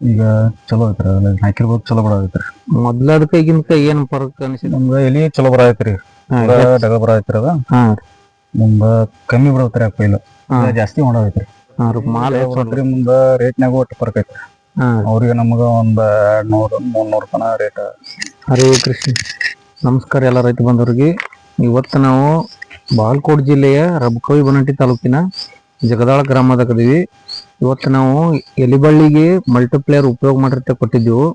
ಈಗ ಚಲೋ ಐತ್ರಿ ಹಾಕಿರ್ಬೋದು ಚಲೋ ಬರಾಕೈತ್ರಿ ಮೊದ್ಲ ಅದಕ್ಕ ಈಗಿನ ಏನ್ ಫರಕ್ ಅನಿಸಿದ ನಮ್ಗ ಎಲಿ ಚಲೋ ಬರ ಪೂರಾ ಡಗ ಬರಾಕೈತ್ರಿ ಅದ. ಹಾ. ಮುಂದ ಕಮ್ಮಿ ಬಿಡತ್ರಿ ಆ ಪೈಲು. ಜಾಸ್ತಿ ಮಾಡೈತ್ರಿ ಮಾಲ್ ನೋಡ್ರಿ ಮುಂದ ರೇಟ್ನಾಗ ಒಟ್ಟು ಫರ್ಕ್ ಐತ್ರಿ. ಅವ್ರಿಗೆ ನಮಗ ಒಂದ್ ನೂರ ಮೂರ್ನೂರ್ ಮೂರ್ ನೂರ್ ತನ ರೇಟ್ ಹರೇ ಕೃಷ್ಣ ನಮಸ್ಕಾರ ಎಲ್ಲ ರೈತ ಬಂದವ್ರಿಗೆ. ಇವತ್ತ ನಾವು ಬಾಲ್ಕೋಟ್ ಜಿಲ್ಲೆಯ ರಬಕವಿ ಬನಟ್ಟಿ ತಾಲೂಕಿನ ಜಗದಾಳ ಗ್ರಾಮದಾಗದೀವಿ ಇವತ್ತು ನಾವು ಎಲಿಬಳ್ಳಿಗೆ ಮಲ್ಟಿಪ್ಲೇಯರ್ ಉಪಯೋಗ ಮಾಡಿರ್ತೆ ಕೊಟ್ಟಿದ್ದೆವು.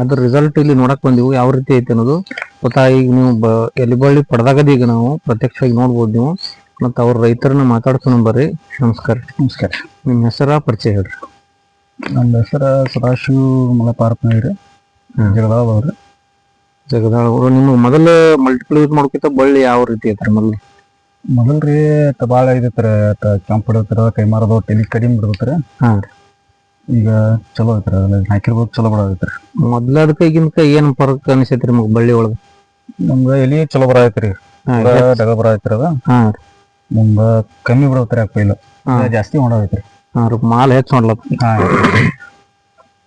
ಅದ್ರ ರಿಸಲ್ಟ್ ಇಲ್ಲಿ ನೋಡಕ್ ಬಂದಿವು. ಯಾವ ರೀತಿ ಐತೆ ಅನ್ನೋದು ಗೊತ್ತಾ? ಈಗ ನೀವು ಬ ಎಲಿಬಳ್ಳಿ ಪಡೆದಾಗದ ಈಗ ನಾವು ಪ್ರತ್ಯಕ್ಷವಾಗಿ ನೋಡ್ಬೋದು ನೀವು. ಮತ್ತು ಅವ್ರ ರೈತರನ್ನ ಮಾತಾಡ್ಸೋಣ ಬರ್ರಿ. ನಮಸ್ಕಾರ. ನಮಸ್ಕಾರ. ನಿಮ್ಮ ಹೆಸರ ಪರಿಚಯ ಹೇಳ್ರಿ. ನಮ್ಮ ಹೆಸರ ಸದಾಶಿವ ಮಲಪಾರ್ಪನಗಿರಿ ಜಗದಾಳ್ ಅವ್ರಿ. ಜಗದಾಳ್ ಅವರು. ನಿಮ್ಮ ಮೊದಲು ಮಲ್ಟಿಪ್ಲೇಯರ್ ಯೂಸ್ ಮಾಡ್ಕೊತ ಬಳ್ಳಿ ಯಾವ ರೀತಿ ಐತ್ರಿ ಮೊದಲು? ಮೊದಲ್ರಿ ರೀ ಬಾಳ ಇದೈತ್ರಿ ಕೆಂಪ್ ಹಿಡಿದ್ರ ಕೈ ಮಾರದು ತಲಿ ಕಡಿಮೆ ಬಿಡತ್ರಿ ಹಾ ಈಗ ಚಲೋ ಐತ್ರಿ ಹಾಕಿರ್ಬೋದು ಚಲೋ ಬರಾಕೈತ್ರಿ ಮೊದ್ಲ ಅದಕ್ಕ ಈಗಿನ ಏನ್ ಫರಕ್ ಅನಿಸೈತ್ರಿ ನಿಮಗ್ ಬಳ್ಳಿ ಒಳಗ? ನಮ್ಗ ಎಲಿ ಚಲೋ ಬರ ಹಾ, ಪೂರಾ ಡಗ ಬರಾಕೈತ್ರಿ ಅದ. ಹಾ ಮುಂದ ಕಮ್ಮಿ ಬಿಡತ್ರಿ ಆ. ಈಗ ಜಾಸ್ತಿ ಹೊಡೋದೈತ್ರಿ ಹಾ ರೀ ಮಾಲ್ ಹೆಚ್ಚು ಮಾಡ್ಲತ್ತ ಹಾ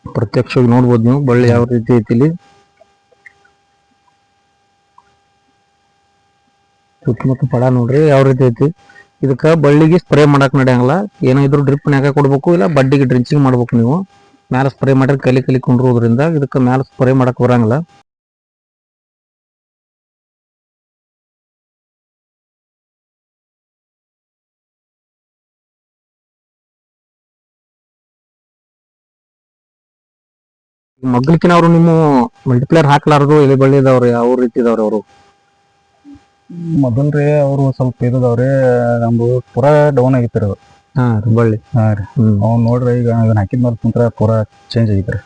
ಪ್ರತ್ಯಕ್ಷವಾಗಿ ನೋಡ್ಬೋದು ನೀವು ಬಳ್ಳಿ ಯಾವ ರೀತಿ ಐತಿ ಇಲ್ಲಿ? ಸುತ್ತಮುತ್ತ ಪಡ ನೋಡ್ರಿ, ಯಾವ ರೀತಿ ಐತಿ? ಇದಕ್ಕ ಬಳ್ಳಿಗೆ ಸ್ಪ್ರೇ ಮಾಡಕ್ ನಡೆಯಂಗಿಲ್ಲ. ಏನೋ ಇದ್ರು ಡ್ರಿಪ್ ನ್ಯಾಗ ಕೊಡ್ಬೇಕು, ಇಲ್ಲ ಬಡ್ಡಿಗೆ ಡ್ರಿಂಚಿಂಗ್ ಮಾಡ್ಬೇಕು ನೀವು. ಮ್ಯಾಲ ಸ್ಪ್ರೇ ಮಾಡಿದ್ರೆ ಕಲಿ ಕಲಿ ಕುಂಡ್ರೋದ್ರಿಂದ ಇದಕ್ಕ ಮ್ಯಾಲ ಸ್ಪ್ರೇ ಮಾಡಕ್ ಬರಂಗಿಲ್ಲ. ಮಗ್ಲಿಕ್ಕಿನವ್ರು ನಿಮ್ಮ ಮಲ್ಟಿಪ್ಲೇಯರ್ ಹಾಕ್ಲಾರ್ದು ಎಲೆ ಬಳ್ಳಿ ಇದಾವ್ರಿ, ಯಾವ ರೀತಿ ಇದಾವ್ರಿ ಅವರು? ಮೊದಲ್ರಿ ಅವರು ಸ್ವಲ್ಪ ಇದ್ದವ್ರಿ ನಮ್ದು ಪೂರಾ ಡೌನ್ ಆಗಿತ್ತು ಅದು. ಹಾ ರೀ ಬಳ್ಳಿ ಹಾ ರೀ. ಹ್ಮ್. ಅವ್ನ್ ನೋಡ್ರಿ ಈಗ ಇದನ್ನ ಹಾಕಿದ್ಮೇಲೆ ಕುಂತ್ರ ಪೂರಾ ಚೇಂಜ್ ಆಗಿತ್ತು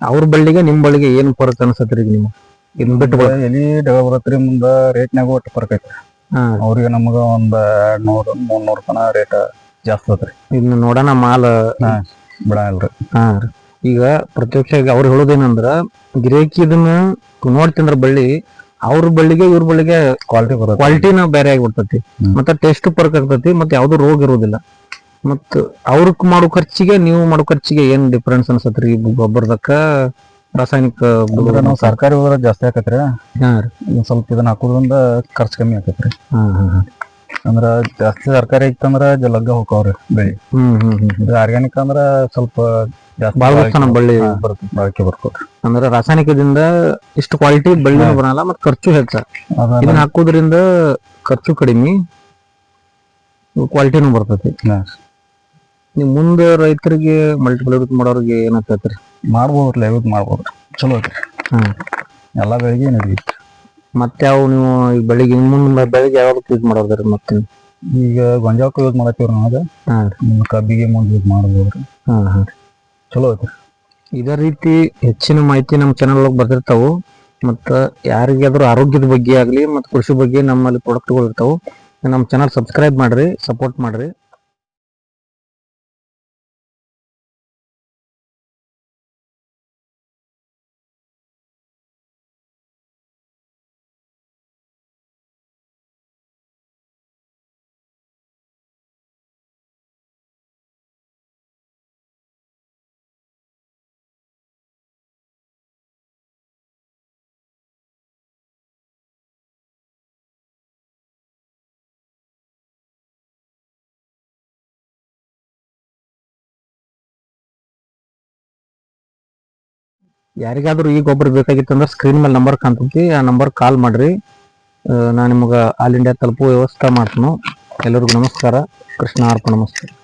ಅವ್ರ ಬಳ್ಳಿಗೆ ನಿಮ್ ಬಳ್ಳಿಗೆ ಏನ್ ಫರಕ್ ಅನ್ಸತ್ರಿ ಈಗ ನೀವು ಇದನ್ನ ಬಿಟ್ಟು ಎಲ್ಲಿ ಎಲಿ ಡಗ ಬರತ್ರಿ ಮುಂದ ರೇಟ್ನಾಗ ಒಟ್ಟು ಫರ್ಕ್ ಐತ್ರಿ ಹಾ. ಅವ್ರಿಗೆ ನಮಗ ಒಂದ್ ಎರಡ್ ನೂರ್ ಮೂರ್ ನೂರ್ ತನ ರೇಟ್ ಜಾಸ್ತಿ ಐತ್ರಿ ಇದನ್ನ ನೋಡೋಣ ಮಾಲ್. ಬಿಡಲ್ರಿ ಹಾ ರೀ. ಈಗ ಪ್ರತ್ಯಕ್ಷ ಅವ್ರು ಹೇಳೋದೇನಂದ್ರ ಗಿರೇಕಿ ಇದನ್ನ ನೋಡ್ತಿಂದ್ರ ಬಳ್ಳಿ ಅವ್ರ ಬಳ್ಳಿಗೆ ಇವ್ರ ಬಳ್ಳಿಗೆ ಕ್ವಾಲಿಟಿ ಬರುತ್ತೆ. ಕ್ವಾಲಿಟಿನ ಬೇರೆ ಆಗಿಬಿಡ್ತತಿ. ಮತ್ತೆ ಟೇಸ್ಟ್ ಫರ್ಕ್ ಆಗ್ತತಿ ಮತ್ತೆ ಯಾವ್ದು ರೋಗ ಇರೋದಿಲ್ಲ. ಮತ್ತ ಅವ್ರಕ್ ಮಾಡೋ ಖರ್ಚಿಗೆ ನೀವು ಮಾಡೋ ಖರ್ಚಿಗೆ ಏನ್ ಡಿಫ್ರೆನ್ಸ್ ಅನ್ಸತ್ರಿ? ಗೊಬ್ಬರದಕ್ಕ ರಾಸಾಯನಿಕ ಅಂದ್ರೆ ನಾವು ಸರ್ಕಾರಿ ಹೋದ್ರ ಜಾಸ್ತಿ ಆಕತ್ರಿ. ಸ್ವಲ್ಪ ಇದನ್ನ ಹಾಕೋದ್ರಿಂದ ಖರ್ಚು ಕಮ್ಮಿ ಆಕತ್ರಿ. ಹಾ ಹಾ ಹಾ. ಅಂದ್ರ ಜಾಸ್ತಿ ಸರ್ಕಾರಿ ಇತ್ತಂದ್ರ ಜಲಗ್ಗ ಹೋಗ್ತಾವ್ರಿ ಬೆಳಿ. ಹ್ಮ್ ಹ್ಮ್. ಆರ್ಗ್ಯಾನಿಕ್ ಅಂದ್ರ ಸ್ವಲ್ಪ ಬಾಳ ವರ್ಷ ಬಳ್ಳಿ ಬರ್ತ ಬಾಳಿಕೆ ಬರ್ಕೋರಿ ಅಂದ್ರೆ ರಾಸಾಯನಿಕದಿಂದ ಇಷ್ಟು ಕ್ವಾಲಿಟಿ ಬಳ್ಳಿನೂ ಬರಲ್ಲ ಮತ್ತೆ ಖರ್ಚು ಹೆಚ್ಚ. ಇದನ್ನ ಹಾಕೋದ್ರಿಂದ ಖರ್ಚು ಕಡಿಮೆ ಕ್ವಾಲಿಟಿನೂ ಬರ್ತೈತಿ. ನೀವು ಮುಂದೆ ರೈತರಿಗೆ ಮಲ್ಟಿಪಲ್ ಯೂಸ್ ಮಾಡೋರಿಗೆ ಏನಾಗ್ತೈತ್ರಿ ಮಾಡ್ಬೋದ್ರಿ ಯೂಸ್ ಮಾಡ್ಬೋದು ಚಲೋ ಐತ್ರಿ. ಹ್ಮ್ ಎಲ್ಲಾ ಬೆಳಿಗ್ಗೆ ನಡೀತಿ ಮತ್ತೆ ಯಾವ ನೀವು ಈ ಬೆಳಿಗ್ಗೆ ಮುಂದೆ ಬೆಳಿಗ್ಗೆ ಯಾವ್ದಕ್ಕೆ ಯೂಸ್ ಮಾಡೋದ್ರಿ ಮತ್ತೆ? ಈಗ ಗೊಂಜಾಳಕ್ಕ ಯೂಸ್ ಮಾಡತ್ತೀವ್ರಿ ನಾವು ಕಬ್ಬಿಗೆ ಮುಂದೆ ಯೂಸ್ ಮಾಡ್ಬೋದ್ರಿ. ಹಾ ಹಾ. ಚಲೋ ಐತ್ರಿ ಇದೇ ರೀತಿ ಹೆಚ್ಚಿನ ಮಾಹಿತಿ ನಮ್ಮ ಚಾನಲ್ ಬರ್ತಿರ್ತಾವು ಮತ್ತು ಯಾರಿಗಾದ್ರೂ ಆರೋಗ್ಯದ ಬಗ್ಗೆ ಆಗಲಿ ಮತ್ತು ಕೃಷಿ ಬಗ್ಗೆ ನಮ್ಮಲ್ಲಿ ಪ್ರಾಡಕ್ಟ್ಗಳು ಇರ್ತಾವೆ, ನಮ್ಮ ಚಾನಲ್ ಸಬ್ಸ್ಕ್ರೈಬ್ ಮಾಡ್ರಿ ಸಪೋರ್ಟ್ ಮಾಡ್ರಿ. ಯಾರಿಗಾದ್ರೂ ಈ ಗೊಬ್ಬರ ಬೇಕಾಗಿತ್ತಂದ್ರೆ ಸ್ಕ್ರೀನ್ ಮೇಲೆ ನಂಬರ್ ಕಾಣ್ತೈತಿ. ಆ ನಂಬರ್ ಕಾಲ್ ಮಾಡ್ರಿ. ನಾನು ನಿಮ್ಗೆ ಆಲ್ ಇಂಡಿಯಾ ತಲುಪುವ ವ್ಯವಸ್ಥೆ ಮಾಡ್ತೀನಿ. ಎಲ್ಲರಿಗೂ ನಮಸ್ಕಾರ. ಕೃಷ್ಣ ಅರ್ಪಣ, ನಮಸ್ಕಾರ.